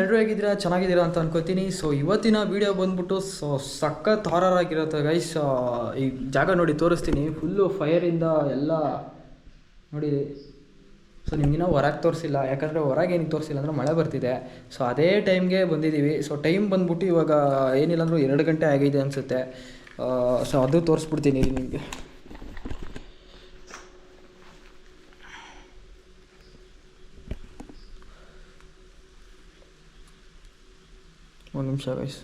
ಎಲ್ಲರೂ ಹೇಗಿದ್ದೀರಾ? ಚೆನ್ನಾಗಿದ್ದೀರಾ ಅಂತ ಅನ್ಕೋತೀನಿ. ಸೊ ಇವತ್ತಿನ ವೀಡಿಯೋ ಬಂದ್ಬಿಟ್ಟು ಸೊ ಸಖತ್ ಹಾರರ್ ಆಗಿರುತ್ತೆ ಗೈಸ್ ಈ ಜಾಗ ನೋಡಿ, ತೋರಿಸ್ತೀನಿ. ಫುಲ್ಲು ಫೈರಿಂದ ಎಲ್ಲ ನೋಡಿ. ಸೊ ನಿಮಗಿನ್ನ ಹೊರಗೆ ತೋರಿಸಿಲ್ಲ. ಯಾಕಂದರೆ ಹೊರಗೆ ಏನಕ್ಕೆ ತೋರಿಸಿಲ್ಲ ಅಂದರೆ ಮಳೆ ಬರ್ತಿದೆ. ಸೊ ಅದೇ ಟೈಮ್ಗೆ ಬಂದಿದ್ದೀವಿ. ಸೊ ಟೈಮ್ ಬಂದ್ಬಿಟ್ಟು ಇವಾಗ ಏನಿಲ್ಲ ಅಂದರೂ ಎರಡು ಗಂಟೆ ಆಗಿದೆ ಅನಿಸುತ್ತೆ. ಸೊ ಅದು ತೋರಿಸ್ಬಿಡ್ತೀನಿ ನಿಮಗೆ. ಒಂದು ನಿಮಿಷ guys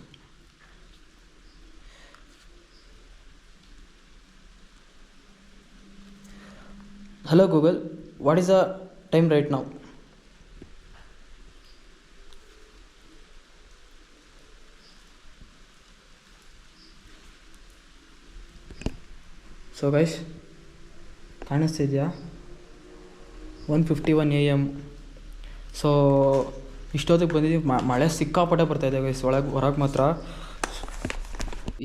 hello Google what is the time right ನಾವು so guys ಕಾಣಿಸ್ತಿದ್ಯಾ? One fifty one A M so ಇಷ್ಟೊತ್ತಿಗೆ ಬಂದಿದ್ದೀವಿ ಮಳೆ ಸಿಕ್ಕಾಪಟ್ಟೆ ಬರ್ತಾಯಿದೆ ಗೈಸ್ ಒಳಗೆ ಹೊರಗೆ ಮಾತ್ರ.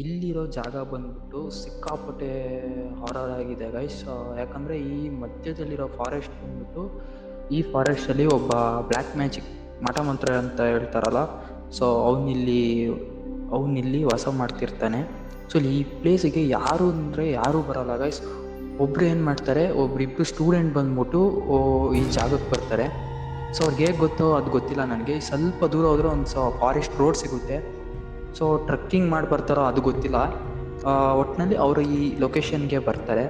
ಇಲ್ಲಿರೋ ಜಾಗ ಬಂದ್ಬಿಟ್ಟು ಸಿಕ್ಕಾಪಟ್ಟೆ ಹಾರರ್ ಆಗಿದೆ ಗೈಸ್ ಯಾಕಂದರೆ ಈ ಮಧ್ಯದಲ್ಲಿರೋ ಫಾರೆಸ್ಟ್ ಬಂದ್ಬಿಟ್ಟು ಈ ಫಾರೆಸ್ಟಲ್ಲಿ ಒಬ್ಬ ಬ್ಲ್ಯಾಕ್ ಮ್ಯಾಜಿಕ್ ಮಠ ಮಂತ್ರ ಅಂತ ಹೇಳ್ತಾರಲ್ಲ. ಸೊ ಅವನಿಲ್ಲಿ ಅವನಿಲ್ಲಿ ವಾಸ ಮಾಡ್ತಿರ್ತಾನೆ. ಸೊ ಈ ಪ್ಲೇಸಿಗೆ ಯಾರು ಅಂದರೆ ಯಾರೂ ಬರಲ್ಲ ಗೈಸ್ ಒಬ್ರು ಏನು ಮಾಡ್ತಾರೆ, ಒಬ್ರಿಬ್ರು ಸ್ಟೂಡೆಂಟ್ ಬಂದ್ಬಿಟ್ಟು ಈ ಜಾಗಕ್ಕೆ ಬರ್ತಾರೆ. ಸೊ ಅವ್ರಿಗೆ ಹೇಗೆ ಗೊತ್ತೋ ಅದು ಗೊತ್ತಿಲ್ಲ ನನಗೆ. ಸ್ವಲ್ಪ ದೂರ ಹೋದ್ರೆ ಒಂದು ಸೊ ಫಾರೆಸ್ಟ್ ರೋಡ್ ಸಿಗುತ್ತೆ. ಸೊ ಟ್ರಕ್ಕಿಂಗ್ ಮಾಡಿ ಬರ್ತಾರೋ ಅದು ಗೊತ್ತಿಲ್ಲ. ಒಟ್ಟಿನಲ್ಲಿ ಅವರು ಈ ಲೊಕೇಶನ್ಗೆ ಬರ್ತಾರೆ.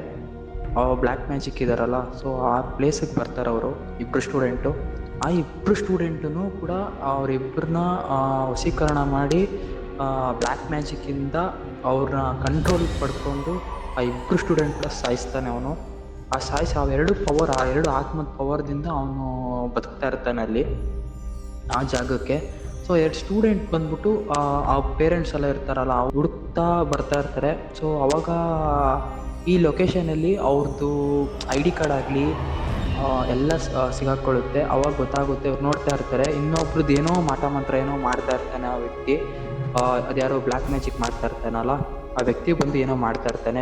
ಬ್ಲ್ಯಾಕ್ ಮ್ಯಾಜಿಕ್ ಇದ್ದಾರಲ್ಲ ಸೊ ಆ ಪ್ಲೇಸಿಗೆ ಬರ್ತಾರೆ ಅವರು ಇಬ್ಬರು ಸ್ಟೂಡೆಂಟು ಆ ಇಬ್ಬರು ಸ್ಟೂಡೆಂಟೂ ಕೂಡ ಅವರಿಬ್ಬರನ್ನ ವಶೀಕರಣ ಮಾಡಿ ಬ್ಲ್ಯಾಕ್ ಮ್ಯಾಜಿಕ್ಕಿಂದ ಅವ್ರನ್ನ ಕಂಟ್ರೋಲ್ ಪಡ್ಕೊಂಡು ಆ ಇಬ್ಬರು ಸ್ಟೂಡೆಂಟ್ ಕೂಡ ಸಾಯಿಸ್ತಾನೆ ಅವನು. ಆ ಸಾಯಿಸಿ ಎರಡು ಪವರ್ ಆ ಎರಡು ಆತ್ಮದ ಪವರ್ದಿಂದ ಅವನು ಬದುಕ್ತಾ ಇರ್ತಾನೆ ಅಲ್ಲಿ ಆ ಜಾಗಕ್ಕೆ. ಸೊ ಎರಡು ಸ್ಟೂಡೆಂಟ್ ಬಂದ್ಬಿಟ್ಟು ಆ, ಪೇರೆಂಟ್ಸ್ ಎಲ್ಲ ಇರ್ತಾರಲ್ಲ ಹುಡುಕ್ತಾ ಬರ್ತಾ ಇರ್ತಾರೆ. ಸೊ ಅವಾಗ ಈ ಲೊಕೇಶನಲ್ಲಿ ಅವ್ರದ್ದು ಐ ಡಿ ಕಾರ್ಡ್ ಆಗಲಿ ಎಲ್ಲ ಸಿಗಾಕೊಳ್ಳುತ್ತೆ. ಅವಾಗ ಗೊತ್ತಾಗುತ್ತೆ ಅವ್ರು ನೋಡ್ತಾ ಇರ್ತಾರೆ. ಇನ್ನೊಬ್ರದ್ದು ಏನೋ ಮಾಟ ಮಂತ್ರ ಏನೋ ಮಾಡ್ತಾ ಇರ್ತಾನೆ ಆ ವ್ಯಕ್ತಿ. ಅದ್ಯಾರೋ ಬ್ಲ್ಯಾಕ್ ಮ್ಯಾಜಿಕ್ ಮಾಡ್ತಾ ಇರ್ತಾನಲ್ಲ. ಆ ವ್ಯಕ್ತಿ ಬಂದು ಏನೋ ಮಾಡ್ತಾ ಇರ್ತಾನೆ.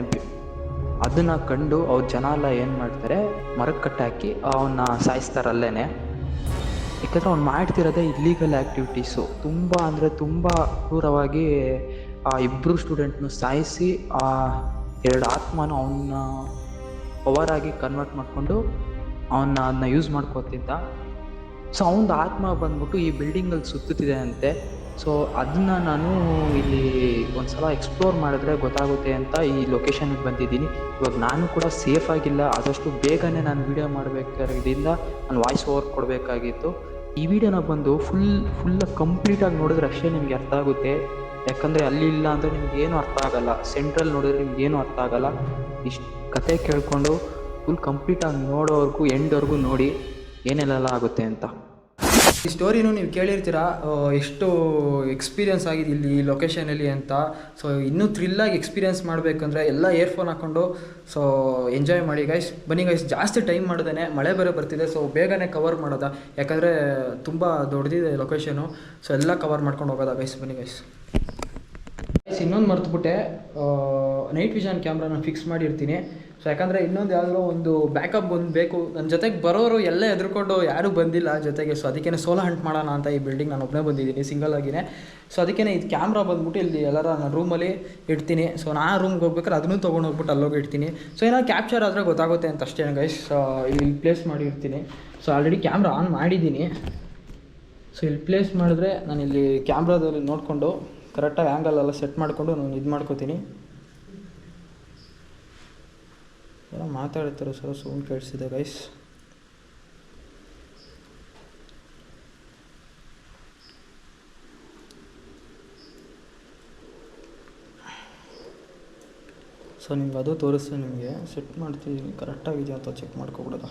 ಅದನ್ನ ಕಂಡು ಅವ್ರ ಜನ ಎಲ್ಲ ಏನು ಮಾಡ್ತಾರೆ ಮರಕ್ಕೆ ಕಟ್ಟಾಕಿ ಅವನ್ನ ಸಾಯಿಸ್ತಾರಲ್ಲೇನೆ. ಯಾಕಂದರೆ ಅವ್ನು ಮಾಡ್ತಿರೋದೇ ಇಲ್ಲೀಗಲ್ ಆ್ಯಕ್ಟಿವಿಟೀಸು ತುಂಬ ಅಂದರೆ ತುಂಬ ಕ್ರೂರವಾಗಿ, ಆ ಇಬ್ಬರು ಸ್ಟೂಡೆಂಟ್ನು ಸಾಯಿಸಿ, ಆ ಎರಡು ಆತ್ಮನ ಅವನ್ನ ಪವರ್ ಆಗಿ ಕನ್ವರ್ಟ್ ಮಾಡಿಕೊಂಡು ಅವನ್ನ ಅದನ್ನ ಯೂಸ್ ಮಾಡ್ಕೋತಿದ್ದ. ಸೊ ಅವನದು ಆತ್ಮ ಬಂದ್ಬಿಟ್ಟು ಈ ಬಿಲ್ಡಿಂಗಲ್ಲಿ ಸುತ್ತುತ್ತಿದೆ ಅಂತೆ. ಸೊ ಅದನ್ನ ನಾನು ಇಲ್ಲಿ ಒಂದ್ಸಲ ಎಕ್ಸ್ಪ್ಲೋರ್ ಮಾಡಿದ್ರೆ ಗೊತ್ತಾಗುತ್ತೆ ಅಂತ ಈ ಲೊಕೇಶನ್ಗೆ ಬಂದಿದ್ದೀನಿ. ಇವಾಗ ನಾನು ಕೂಡ ಸೇಫ್ ಆಗಿಲ್ಲ. ಆದಷ್ಟು ಬೇಗನೆ ನಾನು ವಿಡಿಯೋ ಮಾಡಬೇಕಾಗಿದ್ದರಿಂದ ನಾನು ವಾಯ್ಸ್ ಓವರ್ ಕೊಡಬೇಕಾಗಿತ್ತು. ಈ ವಿಡಿಯೋನ ಬಂದು ಫುಲ್ ಫುಲ್ ಕಂಪ್ಲೀಟಾಗಿ ನೋಡಿದ್ರೆ ಅಷ್ಟೇ ನಿಮಗೆ ಅರ್ಥ ಆಗುತ್ತೆ. ಯಾಕಂದರೆ ಅಲ್ಲಿ ಇಲ್ಲ ಅಂದರೆ ನಿಮ್ಗೆ ಏನು ಅರ್ಥ ಆಗಲ್ಲ. ಸೆಂಟ್ರಲ್ ನೋಡಿದ್ರೆ ನಿಮ್ಗೆ ಏನು ಅರ್ಥ ಆಗಲ್ಲ. ಇಷ್ಟು ಕತೆ ಕೇಳಿಕೊಂಡು ಫುಲ್ ಕಂಪ್ಲೀಟಾಗಿ ನೋಡೋವರೆಗೂ ಎಂಡ್ವರೆಗೂ ನೋಡಿ ಏನೆಲ್ಲ ಆಗುತ್ತೆ ಅಂತ. ಈ ಸ್ಟೋರಿನೂ ನೀವು ಕೇಳಿರ್ತೀರಾ? ಎಷ್ಟು ಎಕ್ಸ್ಪೀರಿಯನ್ಸ್ ಆಗಿದೆ ಇಲ್ಲಿ ಈ ಲೊಕೇಶನಲ್ಲಿ ಅಂತ. ಸೊ ಇನ್ನೂ ಥ್ರಿಲ್ಲಾಗಿ ಎಕ್ಸ್ಪೀರಿಯನ್ಸ್ ಮಾಡಬೇಕಂದ್ರೆ ಎಲ್ಲ ಏರ್ಫೋನ್ ಹಾಕ್ಕೊಂಡು ಸೊ ಎಂಜಾಯ್ ಮಾಡಿ. ಗೈಸ್ ಬನ್ನಿ ಗೈಸ್ ಜಾಸ್ತಿ ಟೈಮ್ ಮಾಡ್ದೇನೆ. ಮಳೆ ಬೇರೆ ಬರ್ತಿದೆ ಸೊ ಬೇಗನೆ ಕವರ್ ಮಾಡೋದಾ. ಯಾಕಂದರೆ, ತುಂಬ ದೊಡ್ಡದಿದೆ ಲೊಕೇಶನು ಸೊ ಎಲ್ಲ ಕವರ್ ಮಾಡ್ಕೊಂಡು ಹೋಗೋದ ಗೈಸ್ ಬನ್ನಿ ಗೈಸ್ ಇನ್ನೊಂದು ಮರ್ತುಬಿಟ್ಟೆ. ನೈಟ್ ವಿಷನ್ ಕ್ಯಾಮ್ರಾನ ಫಿಕ್ಸ್ ಮಾಡಿರ್ತೀನಿ. ಸೊ ಯಾಕಂದರೆ ಇನ್ನೊಂದು ಯಾವುದೋ ಒಂದು ಬ್ಯಾಕಪ್ ಒಂದು ಬೇಕು ನನ್ನ ಜೊತೆಗೆ ಬರೋರು ಎಲ್ಲ ಎದುರುಕೊಂಡು ಯಾರೂ ಬಂದಿಲ್ಲ ಜೊತೆಗೆ. ಸೊ ಅದಕ್ಕೇ ಸೋಲೋ ಹಂಟ್ ಮಾಡೋಣ ಅಂತ ಈ ಬಿಲ್ಡಿಂಗ್ ನಾನು ಒಬ್ಬನೇ ಬಂದಿದ್ದೀನಿ ಸಿಂಗಲ್ ಆಗಿನೇ. ಸೊ ಅದಕ್ಕೇ ಇದು ಕ್ಯಾಮ್ರಾ ಬಂದ್ಬಿಟ್ಟು ಇಲ್ಲಿ ಎಲ್ಲರ ನಾನು ರೂಮಲ್ಲಿ ಇಡ್ತೀನಿ. ಸೊ ನಾನು ರೂಮ್ಗೆ ಹೋಗ್ಬೇಕಾದ್ರೆ ಅದನ್ನು ತೊಗೊಂಡು ಹೋಗ್ಬಿಟ್ಟು ಅಲ್ಲೋಗಿ ಇಡ್ತೀನಿ. ಸೊ ಏನೋ ಕ್ಯಾಪ್ಚರ್ ಆದರೆ ಗೊತ್ತಾಗುತ್ತೆ ಅಂತ ಅಷ್ಟೇ ಗೈಸ್ ಇಲ್ಲಿ ಪ್ಲೇಸ್ ಮಾಡಿರ್ತೀನಿ. ಸೊ ಆಲ್ರೆಡಿ ಕ್ಯಾಮ್ರಾ ಆನ್ ಮಾಡಿದ್ದೀನಿ. ಸೊ ಇಲ್ಲಿ ಪ್ಲೇಸ್ ಮಾಡಿದ್ರೆ ನಾನು ಇಲ್ಲಿ ಕ್ಯಾಮ್ರಾದಲ್ಲಿ ನೋಡಿಕೊಂಡು ಕರೆಕ್ಟಾಗಿ ಆ್ಯಂಗಲ್ ಎಲ್ಲ ಸೆಟ್ ಮಾಡಿಕೊಂಡು ನಾನು ಇದು ಮಾಡ್ಕೋತೀನಿ. ಎಲ್ಲ ಮಾತಾಡ್ತಾರೆ ಸರ್ ಸೌಂಡ್ ಕೇಳಿಸಿದೆ ಗೈಸ್ ಸೊ ನಿಮ್ಗೆ ಅದು ತೋರಿಸ್ತೀನಿ ನಿಮಗೆ ಸೆಟ್ ಮಾಡ್ತಿದ್ದೀನಿ ಕರೆಕ್ಟಾಗಿದೆಯಾ ಅಂತ ಚೆಕ್ ಮಾಡ್ಕೊಬಿಡೋದು.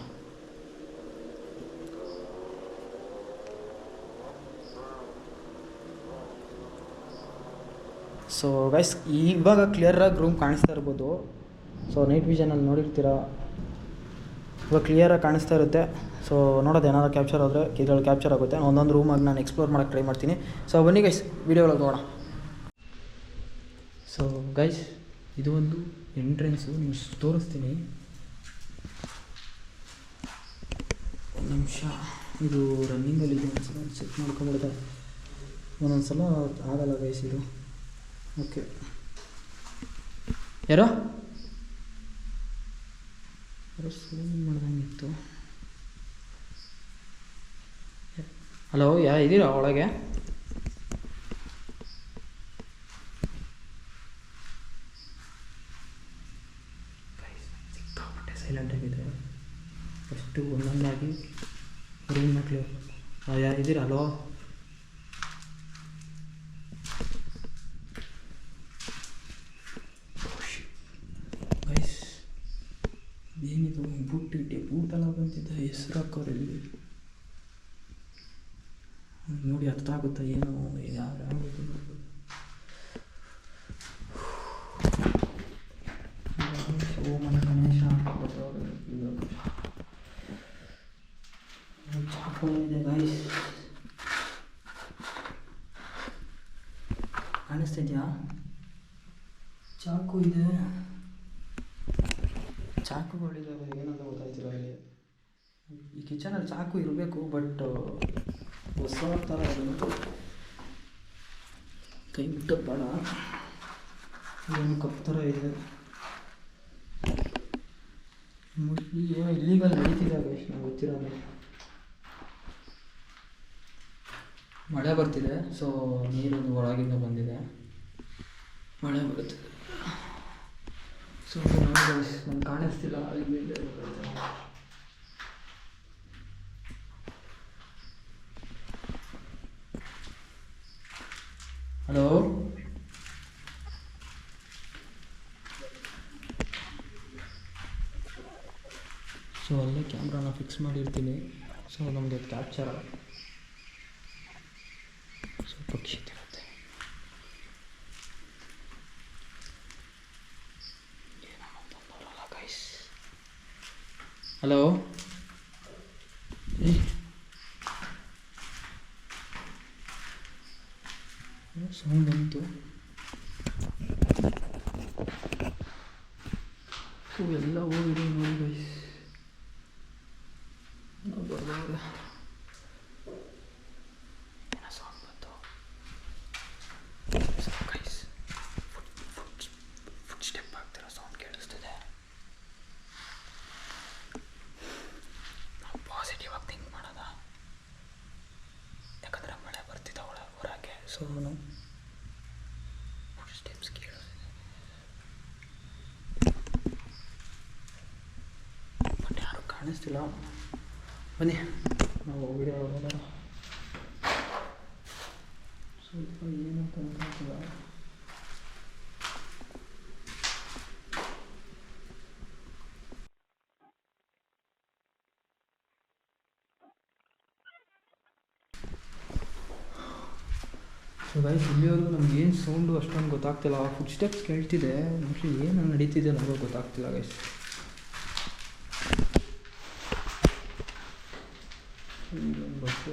ಸೊ ಗೈಸ್ ಇವಾಗ ಕ್ಲಿಯರಾಗಿ ರೂಮ್ ಕಾಣಿಸ್ತಾ ಇರ್ಬೋದು. ಸೊ ನೈಟ್ ವಿಷನಲ್ಲಿ ನೋಡಿರ್ತೀರಾ? ಇವಾಗ ಕ್ಲಿಯರಾಗಿ ಕಾಣಿಸ್ತಾ ಇರುತ್ತೆ. ಸೊ ನೋಡೋದು ಏನಾದ್ರು ಕ್ಯಾಪ್ಚರ್ ಆದರೆ ಇದರಲ್ಲಿ ಕ್ಯಾಪ್ಚರ್ ಆಗುತ್ತೆ. ಒಂದೊಂದು ರೂಮಾಗಿ ನಾನು ಎಕ್ಸ್ಪ್ಲೋರ್ ಮಾಡೋಕ್ಕೆ ಟ್ರೈ ಮಾಡ್ತೀನಿ. ಸೊ ಬನ್ನಿ ಗೈಸ್ ವಿಡಿಯೋ ಒಳಗೆ ನೋಡೋಣ. ಸೊ ಗೈಸ್ ಇದು ಒಂದು ಎಂಟ್ರೆನ್ಸು ನಿಮ್ಗೆ ತೋರಿಸ್ತೀನಿ. ಒಂದು ನಿಮಿಷ. ಇದು ರನ್ನಿಂಗಲ್ಲಿ ಒಂದೊಂದು ಸಲ ಚೆಕ್ ಮಾಡ್ಕೊಂಬಿಡುತ್ತೆ ಒಂದೊಂದು ಸಲ ಆಗಲ್ಲ ಗೈಸ್ ಇದು. ಓಕೆ. ಯಾರೋ? ಯಾರೋ ಸೂಮ್ ಮಾಡ್ದಂಗಿತ್ತು. ಹಲೋ ಯಾ ಇದ್ದೀರಾ ಒಳಗೆ? ಸೈಲೆಂಟ್ ಆಗಿದೆ. ಫಸ್ಟು ಒಂದೊಂದಾಗಿ ರೂಮ್ ಮಕ್ಕಳು ಯಾರು ಇದ್ದೀರಾ ಹಲೋ ಗೈಸ್ ಏನಿದು ಬೂಟ್ ಇಟ್ಟೆ ಬೂಟೆಲ್ಲ ಬಂದಿದ್ದ ಹೆಸರು ಹಾಕೋರು ಇಲ್ಲಿ ನೋಡಿ ಅರ್ಥ ಆಗುತ್ತಾ ಏನು ಯಾವ ಯಾವ ಇದು ನೋಡ್ಬೋದು. ಓಮನ ಗಣೇಶ ಚಾಕು ಇದೆ ಗೈಸ್ ಕಾಣಿಸ್ತಿದ್ಯಾ ಚಾಕು ಇದೆ ಚಾಕುಗಳಿದ್ದಾವೆ ಏನಂತ ಗೊತ್ತಾಯ್ತಿಲ್ಲ ಇಲ್ಲಿ ಈ ಇರಬೇಕು ಬಟ್ ಹೊಸ ಥರ ಇರಬೇಕು ಕೈ ಬಿಟ್ಟು ಬೇಡ ಏನು ಕಪ್ ಥರ ಇದೆ. ಮೋಸ್ಟ್ಲಿ ಏನೋ ಇಲ್ಲಿಗಲ್ ನಡೀತಿದೆ ಗೈಸ್ ನಂಗೆ ಗೊತ್ತಿರೋದು ಮಳೆ ಬರ್ತಿದೆ ಸೊ ನೀರು ಒಳಗಿಂದ ಬಂದಿದೆ. ಮಳೆ ಬರುತ್ತೆ. ಸೊ ನಾನು ಕಾಣಿಸ್ತಿಲ್ಲ, ಅಲ್ಲಿ ಮೇಲೆ ಬರುತ್ತೆ. ಹಲೋ ಸೊ ಅಲ್ಲೇ ಕ್ಯಾಮ್ರಾನ ಫಿಕ್ಸ್ ಮಾಡಿರ್ತೀನಿ ಸೊ ನಮಗೆ ಕ್ಯಾಪ್ಚರ್ ಸೊ ಪಕ್ಷಿ ತಿರುತ್ತೆ ಗೈಸ್ ಹಲೋ ಸೌಂಡ್ ಬಂತು ಸೊ ಎಲ್ಲ ಹೋಗಿದೆ ನೋಡಿ ಗೈಸ್ ಏನೋ ಸೌಂಡ್ ಬಂತು ಸೊ ಗೈಸ್ ಫುಟ್ ಸ್ಟೆಪ್ ಆಗ್ತಿರೋ ಸೌಂಡ್ ಕೇಳಿಸ್ತಿದೆ ನಾವು ಪಾಸಿಟಿವ್ ಆಗಿ ಥಿಂಕ್ ಮಾಡೋದ ಯಾಕಂದರೆ ಮಳೆ ಬರ್ತಿದ್ದ ಒಳ ಹೊರಗೆ ಸೊ ನಾವು ಫುಟ್ ಸ್ಟೆಪ್ಸ್ ಕೇಳಿಸ್ತಿದೆ ಬಟ್ ಯಾರು ಕಾಣಿಸ್ತಿಲ್ಲ. ಬನ್ನಿ, ನಾವು ವಿಡಿಯೋ ನೋಡೋಣ. ಸ್ವಲ್ಪ ಏನಂತ ಗೊತ್ತಾಗ್ತಿಲ್ಲ ಸೊ ಗೈಸ್ ಇಲ್ಲಿವರೆಗೂ ನಮ್ಗೆ ಏನು ಸೌಂಡು ಅಷ್ಟೊಂದು ಗೊತ್ತಾಗ್ತಿಲ್ಲ. Food steps ಕೇಳ್ತಿದೆ. ಮೋಸ್ಟ್ಲಿ ಏನು ನಡೀತಿದೆ ನಮಗೂ ಗೊತ್ತಾಗ್ತಿಲ್ಲ ಗೈಸ್ ಬಸ್ಸು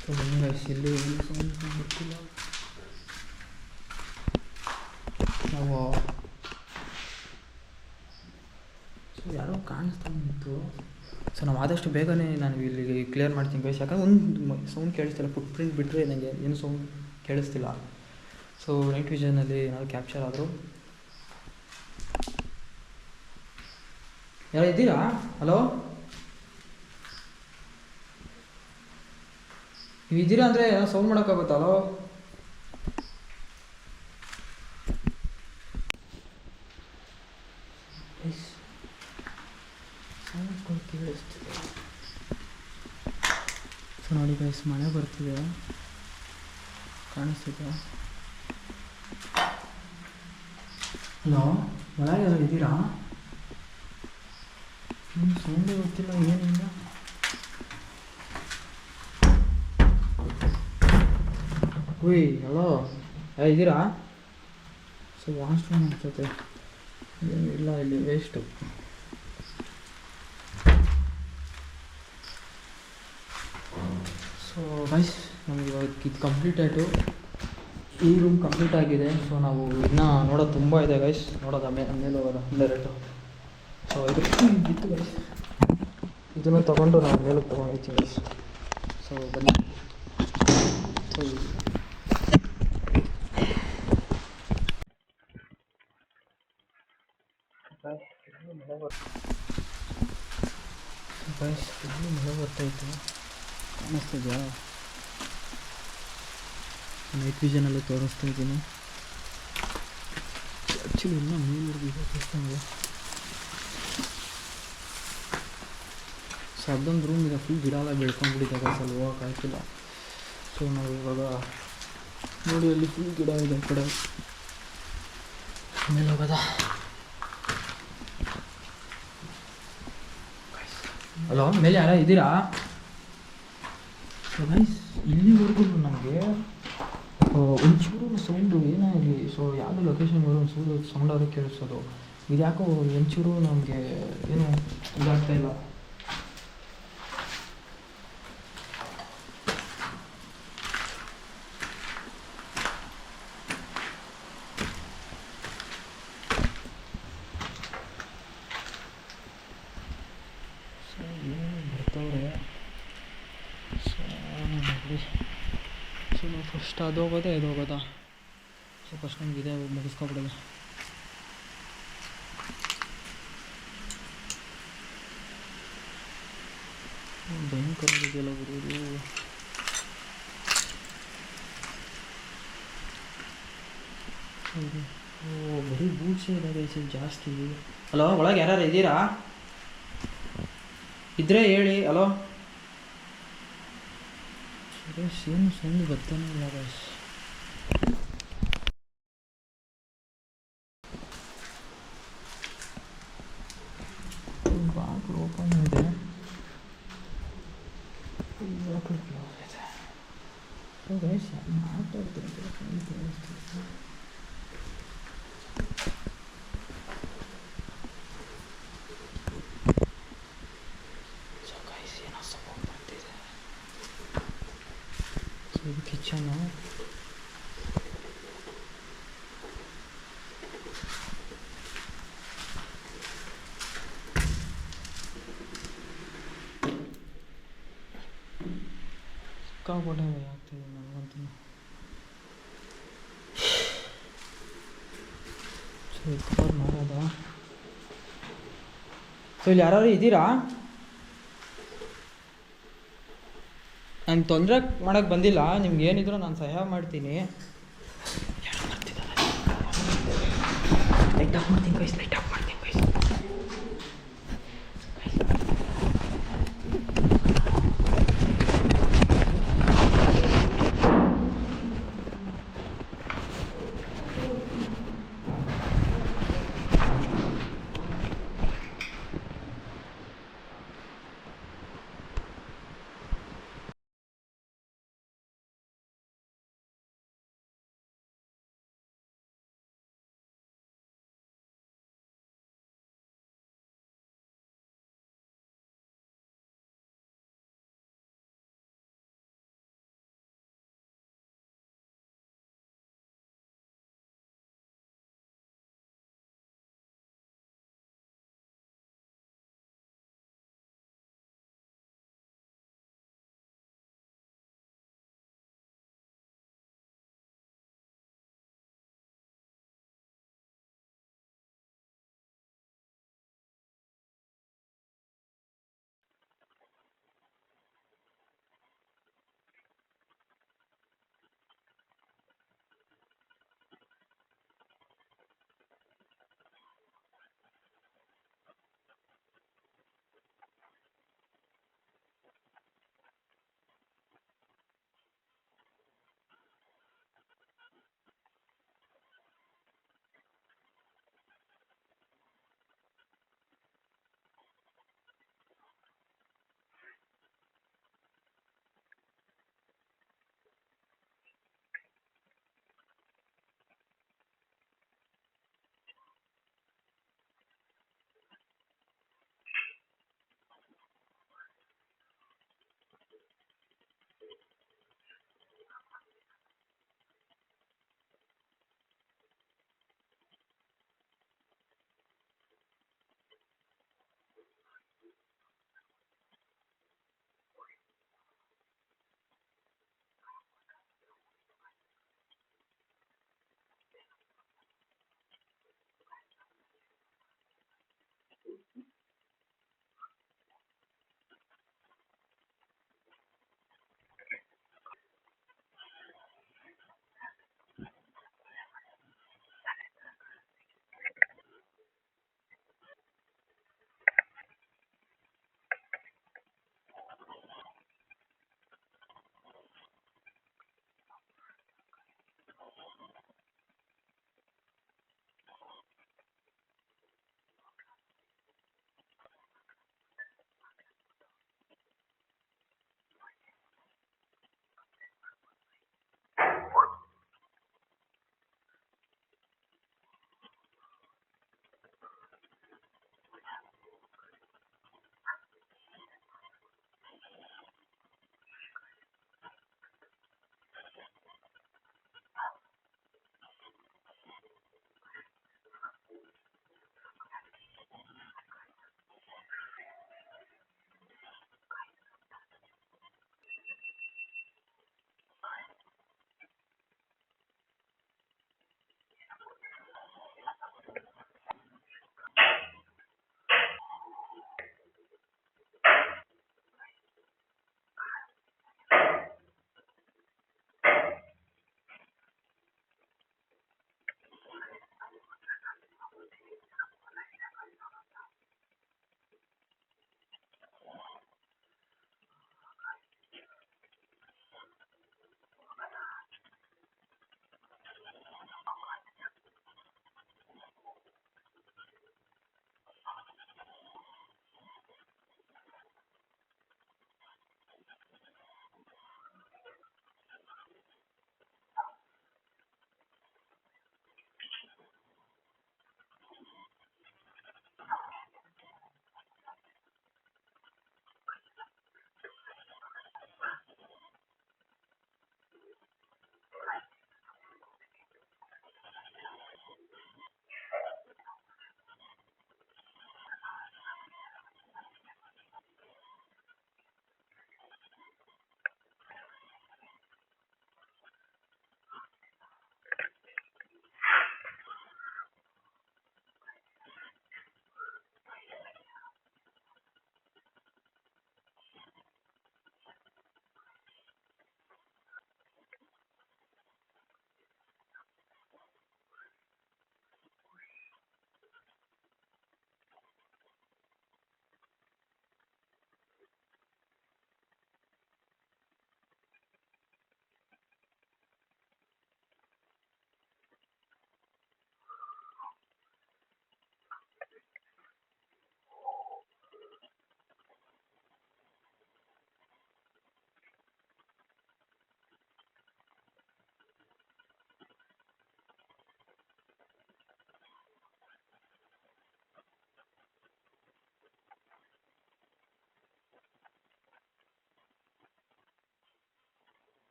ಸೊ ಗೈಸ್ ಇಲ್ಲಿ ಏನು ಸೌಂಡ್ ಗೊತ್ತಿಲ್ಲ ನಾವು ಸೊ ಯಾರೋ ಕಾಣಿಸ್ತಾ ಇತ್ತು ಸೊ ನಾವು ಆದಷ್ಟು ಬೇಗನೆ ನಾನು ಇಲ್ಲಿ ಕ್ಲಿಯರ್ ಮಾಡ್ತೀನಿ ಗೈಸ್ ಯಾಕಂದ್ರೆ ಒಂದು ಸೌಂಡ್ ಕೇಳಿಸ್ತಿಲ್ಲ ಫುಟ್ ಪ್ರಿಂಟ್ ಬಿಟ್ಟರೆ ನನಗೆ ಏನು ಸೌಂಡ್ ಕೇಳಿಸ್ತಿಲ್ಲ. ಸೊ ನೈಟ್ ವಿಷನಲ್ಲಿ ಏನಾದ್ರು ಕ್ಯಾಪ್ಚರ್ ಆದರೂ. ಯಾರು ಇದ್ದೀರಾ? ಹಲೋ ನೀವು ಇದ್ದೀರಾ ಅಂದರೆ ಏನೋ ಸೌಂಡ್ ಮಾಡೋಕ್ಕಾಗುತ್ತಾ? ಹಲೋ ಸೌಂಡ್ಗಳು ಕೇಳಿಸ್ತಿದೆ ಸೊ ನೋಡಿ ಗೈಸ್ ಮಳೆ ಬರ್ತಿದೆ. ಕಾಣಿಸ್ತಿದೆ. ಹಲೋ ಒಳಗೆ ಇದ್ದೀರಾ? ನಿಮ್ಮ ಸೌಂಡೇ ಗೊತ್ತಿಲ್ಲ ಏನಿಲ್ಲ. ಉಯ್ ಹಲೋ ಏ ಇದ್ದೀರಾ? ಸೊ ವಾಶ್ರೂಮ್ ಅನ್ಸುತ್ತೆ. ಇಲ್ಲ ಇಲ್ಲಿ ವೇಸ್ಟು ಸೊ ಗೈಸ್ ನಮ್ಗೆ ಇವಾಗ ಇದು ಕಂಪ್ಲೀಟ್ ಆಯಿತು. ಈ ರೂಮ್ ಕಂಪ್ಲೀಟ್ ಆಗಿದೆ. ಸೊ ನಾವು ಇನ್ನೂ ನೋಡೋದು ತುಂಬ ಇದೆ ಗೈಸ್ ನೋಡೋದು ಆಮೇಲೆ ಮೇಲೆ ಹೋಗೋದು ಡೈರೆಕ್ಟು ಸೊ ಇದು ಇತ್ತು ಗೈಸ್ ಇದನ್ನು ತೊಗೊಂಡು ನಾವು ಮೇಲಕ್ಕೆ ತೊಗೊಂಡಿದ್ದೀವಿ ಗೈಸ್ ಸೊ ಬನ್ನಿ. ಸೊ ಗೈಸ್ ಇಲ್ಲಿ ಮಳೆ ಬರ್ತಾಯಿತ್ತು ಇದೆಯಾ ನೈಟ್ ವಿಷನಲ್ಲೂ ತೋರಿಸ್ತಾ ಇದ್ದೀನಿ. ಆ್ಯಕ್ಚುಲಿ ಇನ್ನೂ ಮೇಲುವರೆಗೆ ಇದೆ ಸೊ ಅದೊಂದು ರೂಮ್ ಇದೆ. ಫುಲ್ ಗಿಡ ಎಲ್ಲ ಬೆಳ್ಕೊಂಡ್ಬಿಟ್ಟಿದ್ದಾರೆ. ಸ್ವಲ್ಪ ಅಲ್ಲಿ ಹೋಗೋಕ್ಕಾಗ್ತಿಲ್ಲ ಸೊ ನಾವು ಇವಾಗ ನೋಡಿ ಅಲ್ಲಿ ಫುಲ್ ಗಿಡ ಇದೆ ಕಡೆ. ಆಮೇಲೆ ಹೋಗೋದ? ಹಲೋ, ಮೇಲೆ ಯಾರ ಇದ್ದೀರಾ? ಗೈಸ್ ಇಲ್ಲಿವರೆಗೂ ನಮಗೆ ಒಂಚೂರು ಸೌಂಡು ಏನಾಗಲಿ ಸೊ ಯಾವುದೋ ಲೊಕೇಶನ್ ಒಂದು ಸೌಂಡ್ ಸೌಂಡ್ ಅವ್ರಿಗೆ ಕೇಳಿಸೋದು. ಇದು ಯಾಕೋ ಒಂಚೂರು ನಮಗೆ ಏನು ಇದಾಗ್ತಾ ಇಲ್ಲ ಸೊ ಏನು ಬರ್ತವ್ರೆ ಸೊ ನೋಡಿ ಸೊ ನಾವು ಫಸ್ಟ್ ಅದು ಹೋಗೋದಾ ಇದು ಹೋಗೋದಾ ಸೊ ಫಸ್ಟ್ ನಮ್ಗೆ ಇದೇ ಮುಗಿಸ್ಕೊಬಿಡೋದು ಭಯಂಕರ ಇದೆಯಲ್ಲ ಬರೋದು ಓ ಬರೀ ಬೂಟ್ಸೇ ಇದಾವೆ ಜಾಸ್ತಿ ಹಲೋ ಒಳಗೆ ಯಾರು ಇದ್ದೀರಾ? ಇದ್ರೆ ಹೇಳಿ ಹಲೋ ಸುರೇಶ್ ಏನು ಸೌಂಡ್ ಬರ್ತಾನೆ ಇಲ್ಲ ಗೈಸ್ ಬಾಗಿಲು ಓಪನ್ ಇದೆ ಬಾಗಿಲು ಕ್ಲೋಸ್ ಇದೆ ಸೊ ಗೈಸ್ ಮಾತಾಡ್ತಿರ್ತಾರೆ ಕೇಳಿಸ್ತಿಲ್ಲ ಸೊ ಗೈಸ್ ಏನೋ ಸೌಂಡ್ ಬರ್ತಿದೆ ಸೊ ಇದು ಕಿಚನು ಸಿಕ್ಕಾಪಟ್ಟೆ ಭಯ ಆಗ್ತಿದೆ ನನಗಂತೂ ಮಾಡೋದ? ಸೊ ಇಲ್ಲಿ ಯಾರು ಇದ್ದೀರಾ? ನಾನು ತೊಂದರೆ ಮಾಡೋಕ್ಕೆ ಬಂದಿಲ್ಲ, ನಿಮ್ಗೆ ಏನಿದ್ರು ನಾನು ಸಹಾಯ ಮಾಡ್ತೀನಿ. ಲೈಟ್ ಆಫ್ ಮಾಡ್ತೀನಿ ಲೈಟ್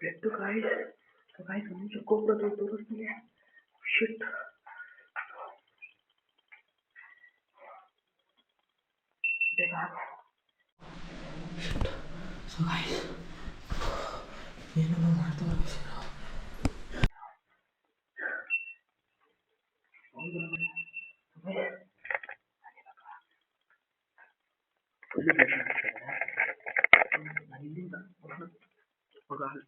ಬ್ಲಡ್ ಗಾಯ್ಸ್ ಗಾಯ್ಸ್ ಒಂದು ನಿಮಿಷ ಗೋಪುರ ತೋರಿಸ್ತೀನಿ ಶಿಟ್ ಸೊ ಗಾಯ್ಸ್ ಏನೆಲ್ಲ ಮಾಡ್ತಾರೆ ಫುಲ್ ಬ್ಲಡ್ ನಾನು ಇಲ್ಲಿಂದ ಮಗ ಅಲ್ಲಿ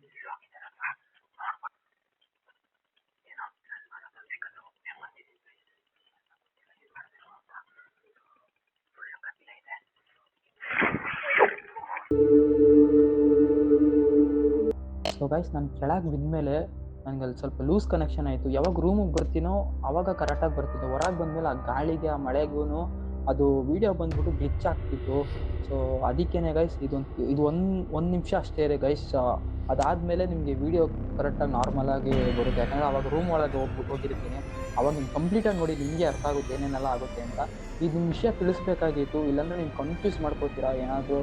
ಸೊ ಗೈಸ್ ನಾನು ಕೆಳಗೆ ಬಿದ್ಮೇಲೆ ನನಗೆ ಅಲ್ಲಿ ಸ್ವಲ್ಪ ಲೂಸ್ ಕನೆಕ್ಷನ್ ಆಯಿತು. ಯಾವಾಗ ರೂಮಿಗೆ ಬರ್ತೀನೋ ಆವಾಗ ಕರೆಕ್ಟಾಗಿ ಬರ್ತಿದ್ದೆ. ಹೊರಗೆ ಬಂದಮೇಲೆ ಆ ಗಾಳಿಗೆ, ಆ ಮಳೆಗೂ ಅದು ವಿಡಿಯೋ ಬಂದ್ಬಿಟ್ಟು ಗ್ಲಿಚ್ ಆಗ್ತಿತ್ತು. ಸೊ ಅದಕ್ಕೇನೆ ಗೈಸ್ ಇದೊಂದು, ಇದು ಒಂದು ಒಂದು ನಿಮಿಷ ಅಷ್ಟೇ ಇದೆ ಗೈಸ್ ಅದಾದಮೇಲೆ ನಿಮಗೆ ವಿಡಿಯೋ ಕರೆಕ್ಟಾಗಿ ನಾರ್ಮಲಾಗಿ ಬರುತ್ತೆ. ಯಾಕಂದರೆ ಅವಾಗ ರೂಮ್ ಒಳಗೆ ಹೋಗ್ಬಿಟ್ಟು ಹೋಗಿರ್ತೀನಿ. ಅವಾಗ ನೀವು ಕಂಪ್ಲೀಟಾಗಿ ನೋಡಿ ನಿಮಗೆ ಅರ್ಥ ಆಗುತ್ತೆ, ಏನೇನೆಲ್ಲ ಆಗುತ್ತೆ ಅಂತ. ಇದು ವಿಷಯ ತಿಳಿಸ್ಬೇಕಾಗಿತ್ತು. ಇಲ್ಲಾಂದರೆ ನೀವು ಕನ್ಫ್ಯೂಸ್ ಮಾಡ್ಕೋತೀರಾ ಏನಾದರೂ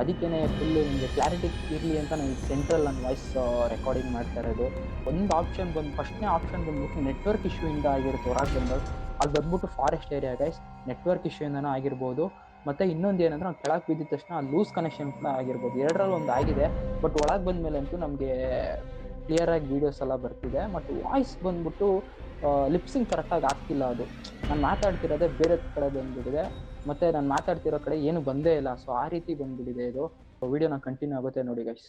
ಅದಕ್ಕೇನೆ ಫುಲ್ಲು ನಿಮಗೆ ಕ್ಲಾರಿಟಿ ಇರಲಿ ಅಂತ ನಾನು ಸೆಂಟ್ರಲ್ ನನ್ನ ವಾಯ್ಸ್ ರೆಕಾರ್ಡಿಂಗ್ ಮಾಡ್ತಾ ಇರೋದು. ಒಂದು ಆಪ್ಷನ್ ಬಂದು ಫಸ್ಟ್ನೇ ಆಪ್ಷನ್ ಬಂದ್ಬಿಟ್ಟು ನೆಟ್ವರ್ಕ್ ಇಶ್ಯೂಯಿಂದ ಆಗಿರುತ್ತೆ ಬಂದಾಗ ಅದು ಬಂದ್ಬಿಟ್ಟು ಫಾರೆಸ್ಟ್ ಏರಿಯಾ ಗೈಸ್ ನೆಟ್ವರ್ಕ್ ಇಶ್ಯೂಯಿಂದನೂ ಆಗಿರ್ಬೋದು. ಮತ್ತು ಇನ್ನೊಂದು ಏನಂದ್ರೆ ನಾವು ಕೆಳಗೆ ಬಿದ್ದಿದ ತಕ್ಷಣ ಲೂಸ್ ಕನೆಕ್ಷನ್ ಕೂಡ ಆಗಿರ್ಬೋದು. ಎರಡರಲ್ಲಿ ಒಂದು ಆಗಿದೆ ಬಟ್ ಒಳಗೆ ಬಂದಮೇಲೆ ಅಂತೂ ನಮಗೆ ಕ್ಲಿಯರಾಗಿ ವೀಡಿಯೋಸ್ ಎಲ್ಲ ಬರ್ತಿದೆ. ಮತ್ತು ವಾಯ್ಸ್ ಬಂದ್ಬಿಟ್ಟು ಲಿಪ್ಸಿಂಗ್ ಕರೆಕ್ಟಾಗಿ ಆಗ್ತಿಲ್ಲ ಅದು. ನಾನು ಮಾತಾಡ್ತಿರೋದೇ ಬೇರೆ ಕಡೆ ಬಂದ್ಬಿಟ್ಟಿದೆ. ಮತ್ತು ನಾನು ಮಾತಾಡ್ತಿರೋ ಕಡೆ ಏನು ಬಂದೇ ಇಲ್ಲ. ಸೊ ಆ ರೀತಿ ಬಂದ್ಬಿಟ್ಟಿದೆ ಇದು. ವಿಡಿಯೋನ ಕಂಟಿನ್ಯೂ ಆಗುತ್ತೆ ನೋಡಿ ಗೈಸ್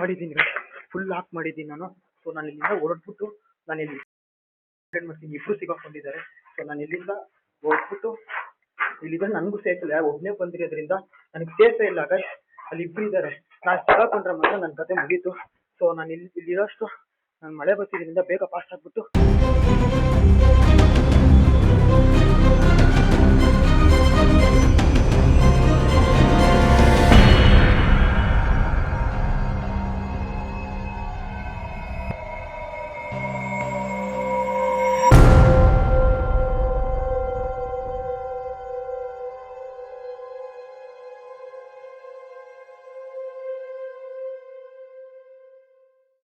ಮಾಡಿದ್ದೀನಿ ಫುಲ್ ಲಾಕ್ ಮಾಡಿದ್ದೀನಿ ನಾನು. ಸೊ ನಾನು ಇಲ್ಲಿಂದ ಹೊರಡ್ಬಿಟ್ಟು ನಾನು ಇಲ್ಲಿ ಮಾಡ್ತೀನಿ. ಇಬ್ರು ಸಿಗಾಕೊಂಡಿದ್ದಾರೆ ಸೊ ನಾನು ಇಲ್ಲಿಂದ ಹೊರಡ್ಬಿಟ್ಟು ಇಲ್ಲಿಂದ ನನಗೂ ಸೇಫ್ ಇಲ್ಲ. ಒಬ್ಬನೇ ಬಂದಿರೋದ್ರಿಂದ ನನಗೆ ಸೇಫೇ ಇಲ್ಲ ಗೈ ಅಲ್ಲಿ ಇಬ್ರು ಇದ್ದಾರೆ ನಾನು ಸಿಗಾಕೊಂಡ್ರೆ ಮಾತ್ರ ನನ್ನ ಕತೆ ಮುಗೀತು. ಸೊ ನಾನು ಇಲ್ಲಿ ಇಲ್ಲಿರೋಷ್ಟು ನಾನು ಮಳೆ ಬರ್ತಿದ್ರಿಂದ ಬೇಗ ಪಾಸ್ ಆಗ್ಬಿಟ್ಟು